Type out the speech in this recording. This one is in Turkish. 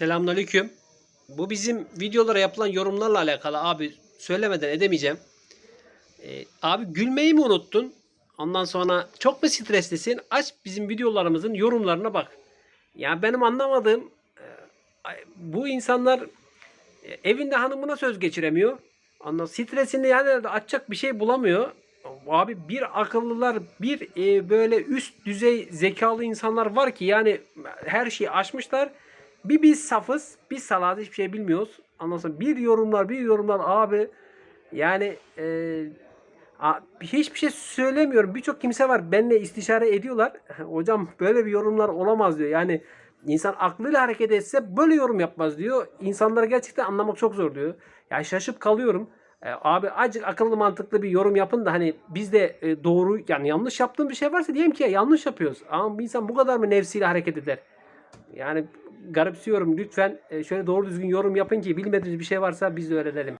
Selamünaleyküm. Bu bizim videolara yapılan yorumlarla alakalı abi söylemeden edemeyeceğim. Ee, abi gülmeyi mi unuttun? Ondan sonra çok mu streslisin? Aç bizim videolarımızın yorumlarına bak. Ya benim anlamadığım e, bu insanlar e, evinde hanımına söz geçiremiyor. Ondan stresini yani açacak bir şey bulamıyor. Abi bir akıllılar, bir e, böyle üst düzey zekalı insanlar var ki yani her şeyi aşmışlar. Bir biz safız, biz salaz hiçbir şey bilmiyoruz. Sonra bir yorumlar, bir yorumlar abi yani e, a- hiçbir şey söylemiyorum. Birçok kimse var benimle istişare ediyorlar. Hocam böyle bir yorumlar olamaz diyor. Yani insan aklıyla hareket etse böyle yorum yapmaz diyor. İnsanları gerçekten anlamak çok zor diyor. Yani şaşıp kalıyorum. E, abi acık akıllı mantıklı bir yorum yapın da hani biz de e, doğru yani yanlış yaptığım bir şey varsa diyelim ki ya yanlış yapıyoruz. Ama bir insan bu kadar mı nefsiyle hareket eder? Yani garipsiyorum lütfen e, şöyle doğru düzgün yorum yapın ki bilmediğiniz bir şey varsa biz de öğrenelim.